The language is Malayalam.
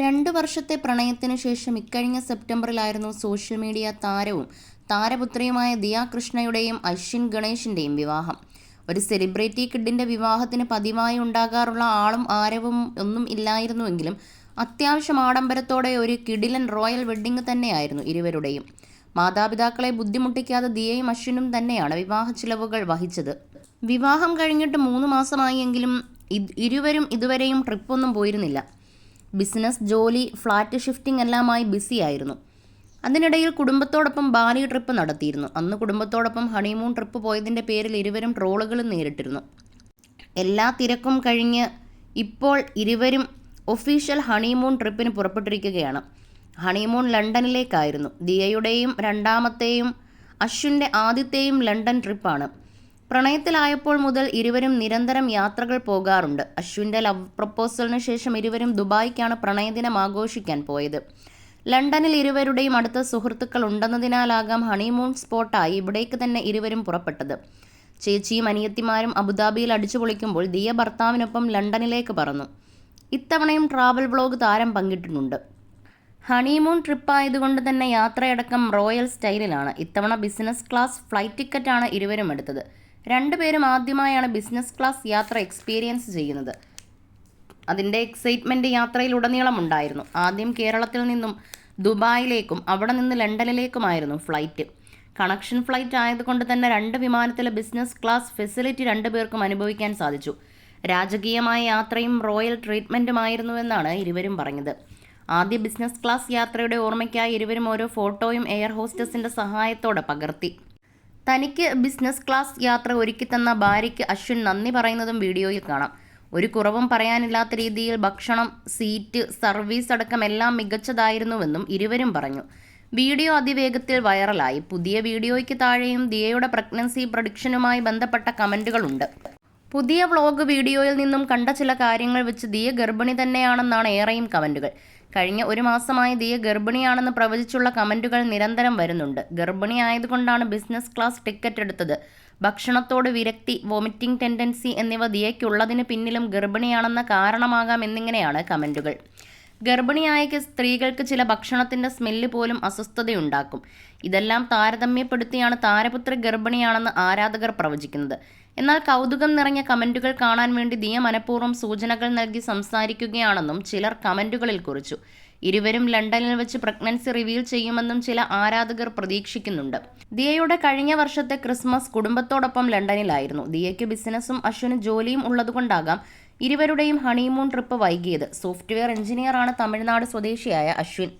രണ്ടു വർഷത്തെ പ്രണയത്തിന് ശേഷം ഇക്കഴിഞ്ഞ സെപ്റ്റംബറിലായിരുന്നു സോഷ്യൽ മീഡിയ താരവും താരപുത്രിയുമായ ദിയ കൃഷ്ണയുടെയും അശ്വിൻ ഗണേഷിന്റെയും വിവാഹം. ഒരു സെലിബ്രിറ്റി കിഡിന്റെ വിവാഹത്തിന് പതിവായി ഉണ്ടാകാറുള്ള ആളും ആരവും ഒന്നും ഇല്ലായിരുന്നുവെങ്കിലും അത്യാവശ്യം ആഡംബരത്തോടെ ഒരു കിഡിലൻ റോയൽ വെഡ്ഡിംഗ് തന്നെയായിരുന്നു ഇരുവരുടെയും. മാതാപിതാക്കളെ ബുദ്ധിമുട്ടിക്കാതെ ദിയയും അശ്വിനും തന്നെയാണ് വിവാഹ ചിലവുകൾ വഹിച്ചത്. വിവാഹം കഴിഞ്ഞിട്ട് മൂന്ന് മാസമായെങ്കിലും ഇരുവരും ഇതുവരെയും ട്രിപ്പൊന്നും പോയിരുന്നില്ല. ബിസിനസ് ജോലി ഫ്ലാറ്റ് ഷിഫ്റ്റിംഗ് എല്ലാമായി ബിസിയായിരുന്നു അതിനിടയിൽ കുടുംബത്തോടൊപ്പം ബാലി ട്രിപ്പ് നടത്തിയിരുന്നു. അന്ന് കുടുംബത്തോടൊപ്പം ഹണിമൂൺ ട്രിപ്പ് പോയതിന്റെ പേരിൽ ഇരുവരും ട്രോളുകളും നേരിട്ടിരുന്നു. എല്ലാ തിരക്കും കഴിഞ്ഞ് ഇപ്പോൾ ഇരുവരും ഒഫീഷ്യൽ ഹണിമൂൺ ട്രിപ്പിന് പുറപ്പെട്ടിരിക്കുകയാണ്. ഹണിമൂൺ ലണ്ടനിലേക്കായിരുന്നു. ദിയയുടെയും രണ്ടാമത്തെയും അശ്വിന്റെ ആദ്യത്തെയും ലണ്ടൻ ട്രിപ്പാണ്. പ്രണയത്തിലായപ്പോൾ മുതൽ ഇരുവരും നിരന്തരം യാത്രകൾ പോകാറുണ്ട്. അശ്വിന്റെ ലവ് പ്രപ്പോസലിന് ശേഷം ഇരുവരും ദുബായിക്കാണ് പ്രണയദിനം ആഘോഷിക്കാൻ പോയത്. ലണ്ടനിൽ ഇരുവരുടെയും അടുത്ത സുഹൃത്തുക്കൾ ഉണ്ടെന്നതിനാലാകാം ഹണിമൂൺ സ്പോട്ടായി ഇവിടേക്ക് തന്നെ ഇരുവരും പുറപ്പെട്ടത്. ചേച്ചിയും അനിയത്തിമാരും അബുദാബിയിൽ അടിച്ചു പൊളിക്കുമ്പോൾ ദിയ ഭർത്താവിനൊപ്പം ലണ്ടനിലേക്ക് പറന്നു. ഇത്തവണയും ട്രാവൽ വ്ളോഗ് താരം പങ്കിട്ടിട്ടുണ്ട്. ഹണിമൂൺ ട്രിപ്പ് ആയതുകൊണ്ട് തന്നെ യാത്രയടക്കം റോയൽ സ്റ്റൈലിലാണ് ഇത്തവണ ബിസിനസ് ക്ലാസ് ഫ്ലൈറ്റ് ടിക്കറ്റാണ് ഇരുവരും എടുത്തത്. രണ്ടുപേരും ആദ്യമായാണ് ബിസിനസ് ക്ലാസ് യാത്ര എക്സ്പീരിയൻസ് ചെയ്യുന്നത്. അതിന്റെ എക്സൈറ്റ്മെന്റ് യാത്രയിലുടനീളം ഉണ്ടായിരുന്നു ആദ്യം കേരളത്തിൽ നിന്നും ദുബായിലേക്കും അവിടെ നിന്ന് ലണ്ടനിലേക്കുമായിരുന്നു ഫ്ലൈറ്റ്. കണക്ഷൻ ഫ്ലൈറ്റ് ആയതുകൊണ്ട് തന്നെ രണ്ട് വിമാനത്തിലെ ബിസിനസ് ക്ലാസ് ഫെസിലിറ്റി രണ്ടുപേർക്കും അനുഭവിക്കാൻ സാധിച്ചു. രാജകീയമായ യാത്രയും റോയൽ ട്രീറ്റ്മെന്റുമായിരുന്നുവെന്നാണ് ഇരുവരും പറഞ്ഞത്. ആദ്യ ബിസിനസ് ക്ലാസ് യാത്രയുടെ ഓർമ്മയ്ക്കായി ഇരുവരും ഓരോ ഫോട്ടോയും എയർ ഹോസ്റ്റസിന്റെ സഹായത്തോടെ പകർത്തി. തനിക്ക് ബിസിനസ് ക്ലാസ് യാത്ര ഒരുക്കിത്തന്ന ഭാര്യയ്ക്ക് അശ്വിൻ നന്ദി പറയുന്നതും വീഡിയോയിൽ കാണാം. ഒരു കുറവും പറയാനില്ലാത്ത രീതിയിൽ ഭക്ഷണം സീറ്റ് സർവീസ് അടക്കം എല്ലാം മികച്ചതായിരുന്നുവെന്നും ഇരുവരും പറഞ്ഞു. വീഡിയോ അതിവേഗത്തിൽ വൈറലായി. പുതിയ വീഡിയോയ്ക്ക് താഴെയും ദിയയുടെ പ്രഗ്നൻസി പ്രഡിക്ഷനുമായി ബന്ധപ്പെട്ട കമന്റുകളുണ്ട് പുതിയ വ്ളോഗ് വീഡിയോയിൽ നിന്നും കണ്ട ചില കാര്യങ്ങൾ വെച്ച് ദിയ ഗർഭിണി തന്നെയാണെന്നാണ് ഏറെയും കമന്റുകൾ കഴിഞ്ഞ ഒരു മാസമായി ദിയ ഗർഭിണിയാണെന്ന് പ്രവചിച്ചുള്ള കമന്റുകൾ നിരന്തരം വരുന്നുണ്ട്. ഗർഭിണി ആയതുകൊണ്ടാണ് ബിസിനസ് ക്ലാസ് ടിക്കറ്റ് എടുത്തത്. ഭക്ഷണത്തോട് വിരക്തി വോമിറ്റിംഗ് ടെൻഡൻസി എന്നിവ ദിയയ്ക്കുള്ളതിന് പിന്നിലും ഗർഭിണിയാണെന്ന കാരണമാകാം എന്നിങ്ങനെയാണ് കമന്റുകൾ ഗർഭിണിയായ സ്ത്രീകൾക്ക് ചില ഭക്ഷണത്തിന്റെ സ്മെല്ല് പോലും അസ്വസ്ഥതയുണ്ടാക്കും. ഇതെല്ലാം താരതമ്യപ്പെടുത്തിയാണ് താരപുത്ര ഗർഭിണിയാണെന്ന് ആരാധകർ പ്രവചിക്കുന്നത്. എന്നാൽ കൗതുകം നിറഞ്ഞ കമന്റുകൾ കാണാൻ വേണ്ടി ദിയ മനഃപൂർവം സൂചനകൾ നൽകി സംസാരിക്കുകയാണെന്നും ചിലർ കമന്റുകളിൽ കുറിച്ചു. ഇരുവരും ലണ്ടനിൽ വെച്ച് പ്രഗ്നൻസി റിവീൽ ചെയ്യുമെന്നും ചില ആരാധകർ പ്രതീക്ഷിക്കുന്നുണ്ട്. ദിയയുടെ കഴിഞ്ഞ വർഷത്തെ ക്രിസ്മസ് കുടുംബത്തോടൊപ്പം ലണ്ടനിലായിരുന്നു. ദിയയ്ക്ക് ബിസിനസ്സും അശ്വിന് ജോലിയും ഉള്ളതുകൊണ്ടാകാം ഇരുവരുടെയും ഹണിമൂൺ ട്രിപ്പ് വൈകിയത്. സോഫ്റ്റ്വെയർ എഞ്ചിനീയറാണ് തമിഴ്നാട് സ്വദേശിയായ അശ്വിൻ.